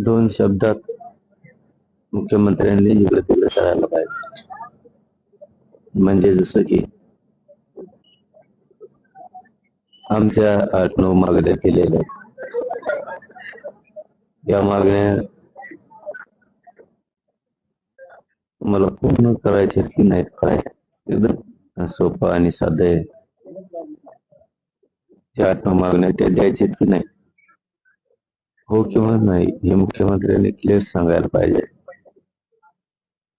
दोन शब्दात मुख्यमंत्र्यांनी इकडे तिकडे करायला पाहिजे. म्हणजे जसं की आमच्या आठ नऊ मागण्या केलेल्या आहेत. या मागण्या मला पूर्ण करायचे की नाहीत काय? एकदम सोपं आणि साधं आहे. ज्या आठ नऊ मागण्या त्या द्यायचे की नाही? हो किंवा नाही हे मुख्यमंत्र्यांनी क्लिअर सांगायला पाहिजे.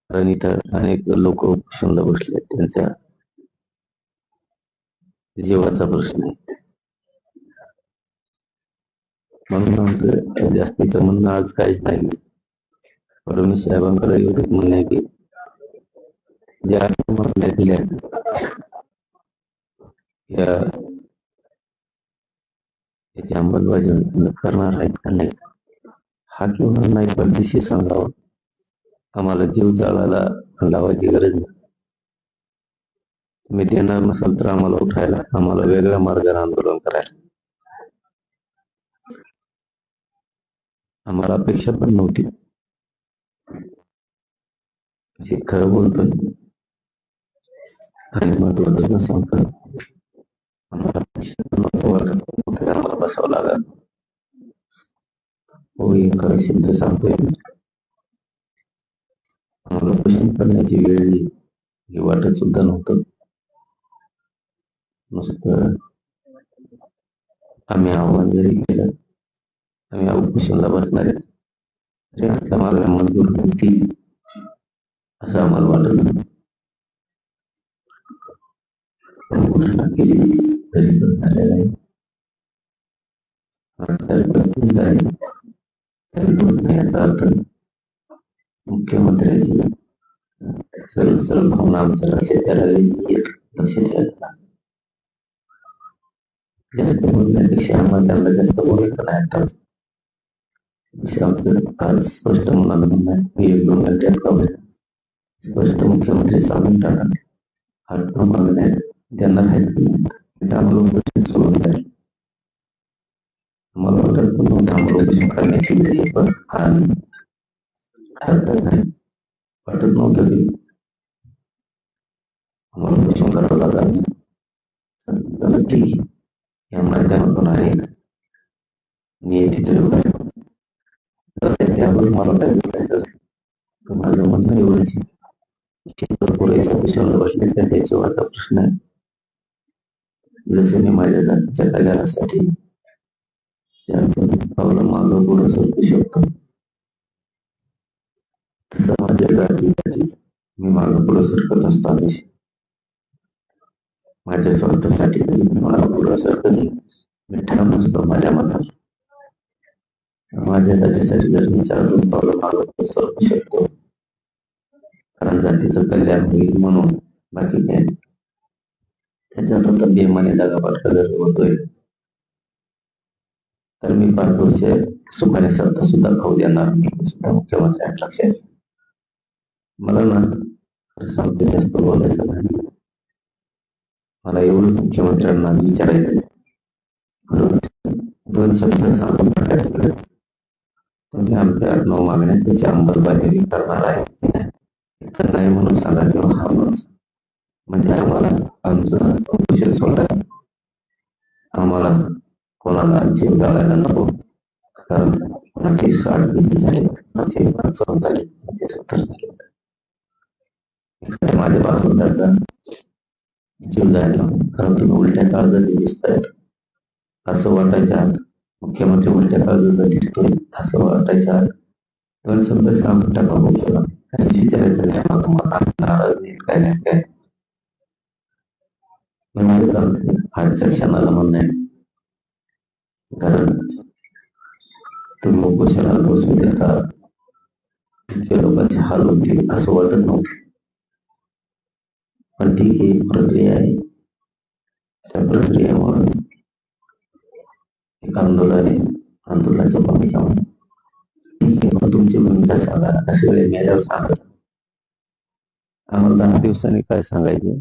कारण इथं अनेक लोक उपोषणाला बसले त्यांच्या जीवाचा प्रश्न आहे. म्हणून आमचं जास्तीचं म्हणणं आज काहीच नाही. फडणवीस साहेबांकडे एवढंच म्हणणं आहे की ज्या मागण्या दिल्या या याची अंमलबजावणी करणार आहेत का नाही हा किंवा नाही परदेशी सांगावा. आम्हाला जीव जाळायला लावायची गरज नाही. तुम्ही देणार नसाल तर आम्हाला उठायला आम्हाला वेगळ्या मार्गाने आंदोलन करायला. आम्हाला अपेक्षा पण नव्हती. खरं बोलतोय आणि महत्वाचं सांगतो आम्हाला आम्हाला बसावं लागल हो हे खरं सिद्ध सांगतोय आम्हाला क्वेश्चन करण्याची वेळ येईल हे वाटत सुद्धा नव्हतं नुसतं आम्ही आव्हान जरी केलं आम्ही उपोषणला बसणार आहे तरी आमच्या मागण्या मंजूर होतील असं आम्हाला वाटत नाही केली तरी आहे तरी पण याचा अर्थ मुख्यमंत्र्यांची सरळ सरळ भावना आमच्या लक्षात यायला लक्षात यायला जास्त बोलण्यापेक्षा आम्हाला त्यांना जास्त बोलायचं नाही आता आज स्पष्ट मुलांना एक दोन घंट्यात स्पष्ट मुख्यमंत्री सांगून टाका आठ मागण्या नाही ते आम्हाला उपोषण सोडून द्याल मला वाटत पण नव्हतं आम्हाला उपोषण करण्याची वेळ येईल, पण आणि हरकत नाही वाटत नव्हतं की आम्हाला उपोषण करावं लागलं चला ठीक आहे या माध्यमातून अनेक नियती तरी उभ्या आहेत. तर त्यावर मला काय बोलायचं असेल तर जसे मी माझ्या जातीच्या कल्याणासाठी त्यातून पावलं मागं पुढं सरकू शकतो. तसं माझ्या जातीसाठी मी मागं पुढं सरकत असतो माझ्या स्वार्थासाठी मला मी मागं पुढं सरकत नाही. मी ठाम असतो माझ्या मतात माझ्या जातीसाठी जर मी चालून पावलं मागं पुढं सरकू शकतो कारण जातीचं कल्याण होईल म्हणून बाकी काय त्याच्यानंतर भीमाने आता जर होतोय. तर मी पाच वर्ष सुखाने सत्ता सुद्धा खाऊ देणार मी सुद्धा मुख्यमंत्र्यांना लक्षात. मला ना खरं सांगते जास्त बोलायचं नाही. मला एवढं मुख्यमंत्र्यांना विचारायचं म्हणून दोन शब्द सांगून टाकायचं तुम्ही आमच्या नऊ मागण्या त्याची अंमलबजावणी करणार आहे की नाही? तर नाही म्हणून सांगा किंवा हा म्हणून म्हणजे आम्हाला आमचं उपोषण सोडा आम्हाला कोणाला जीव लावायला नको. कारण कोणाचे साठ दिली झाले? कोणाचे पंचावन्न झाले. कोणाचे सत्तर झाले. एखाद्या माझ्या बाबा जीव जायला कारण तुम्ही उलट्या काळजाचे दिसत आहेत असं वाटायच्या आत. मुख्यमंत्री उलट्या काळजाचा दिसतोय. असं वाटायच्या आत. दोन शब्द सांगून टाका मुख्यमंत्री काहीच विचारायचं नाही मग तुम्हाला नाराज नाही? काय नाही? काय? मी आजच्या क्षणाला म्हणणं. आहे कारण तुम्ही उपोषणाला बसून देता इतक्या लोकांचे हाल होतील असं वाटत नव्हतं. पण ठीक आहे प्रक्रिया आहे. त्या प्रक्रियेमुळे एक आंदोलन आहे. आंदोलनाच्या भूमिका ठीक आहे मग तुमची भूमिका सांगा. असे वेळ मिळाल्यावर सांगत आम्हाला दहा दिवसांनी काय सांगायचे?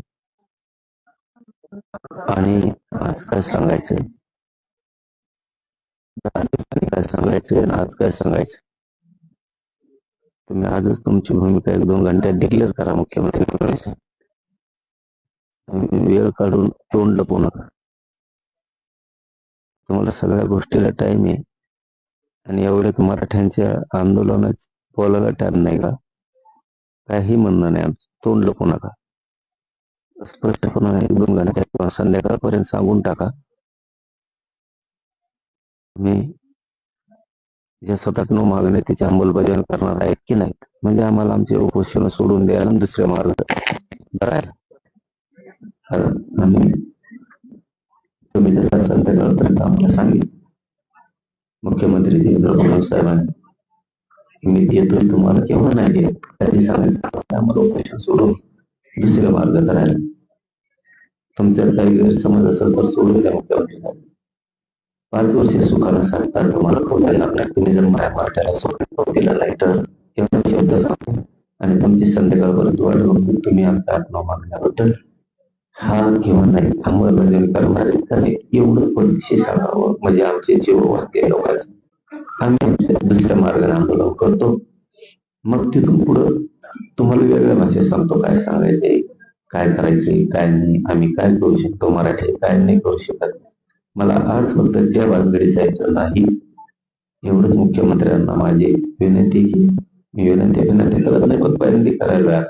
आणि आज काय सांगायचंय काय सांगायचं आणि आज काय सांगायचं? तुम्ही आजच तुमची भूमिका एक दोन घंट्यात डिक्लेअर करा मुख्यमंत्री वेळ काढून तोंड लपवू नका. तुम्हाला सगळ्या गोष्टीला टाइम आहे. आणि एवढ्यात मराठ्यांच्या आंदोलनात बोलायला टाइम नाही का? काही म्हणणं नाही आमचं. तोंड लपू नका. स्पष्टपणे एक दोन किंवा संध्याकाळपर्यंत सांगून टाका. मी ज्या सात नऊ मागणे त्याची अंमलबजावणी करणार आहेत की नाहीत? म्हणजे आम्हाला आमचे उपोषण सोडून द्यायला आणि दुसऱ्या मार्ग बरं कारण आम्ही तुम्ही जर संध्याकाळपर्यंत आम्हाला सांगितलं मुख्यमंत्री देवेंद्र फडणवीस साहेबांनी मी देतोय तुम्हाला केव्हा नाही देत? त्यांनी सांगायचं? आम्हाला उपोषण सोडून दुसरे मार्ग करायला. तुमच्यात काही गैरसमज असेल तर सोडून द्या मुख्यमंत्री पाच वर्ष सुखाला सांगतात तुम्हाला खोलायला लागणार. तुम्ही जर माझ्या पार्ट्याला सोडून दिला नाही तर एवढा शब्द सांगतो आणि तुमची संध्याकाळपर्यंत वाट बघतो तुम्ही आमचा आत्मा मागण्याबद्दल हा किंवा नाही अंमलबजावणी करणारे त्याने एवढं पद्धतशीर सांगावं म्हणजे आमचे जीव वाहते लोकांचे. आम्ही आमच्या दुसऱ्या मार्गाने आंदोलन करतो. मग तिथून पुढं तुम्हाला वेगळ्या भाषेत सांगतो काय सांगायचे काय करायचे काय नाही आम्ही काय करू शकतो मराठी काय नाही करू शकत. मला आज फक्त त्या बाजूकडे जायचं नाही. एवढंच मुख्यमंत्र्यांना माझी विनंती की मी विनंती विनंती करत नाही पण पहिल्यांदा करायला.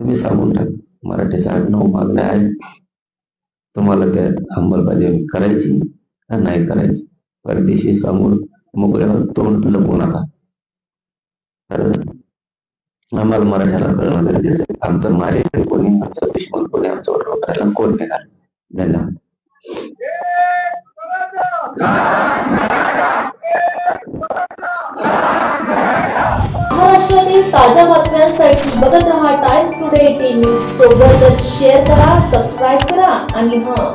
तुम्ही सांगून टाक मराठी साठ नऊ मागण्या आहेत तुम्हाला त्या अंमलबजावणी करायची का नाही करायची? परदेशी सांगून मोकळ्यावर तोंड लपवू नका. कारण आम्हाला मराठ्याला कळणं गरजेचं आहे आमचं मारे कोणी आमचा दुश्मन कोणी आमचा करायला कोण येणार धन्यवाद महाराष्ट्रातील ताज्या बातम्यांसाठी बघत रहा टाइम्स टुडे टीव्ही सोबतच शेअर करा सबस्क्राईब करा आणि हां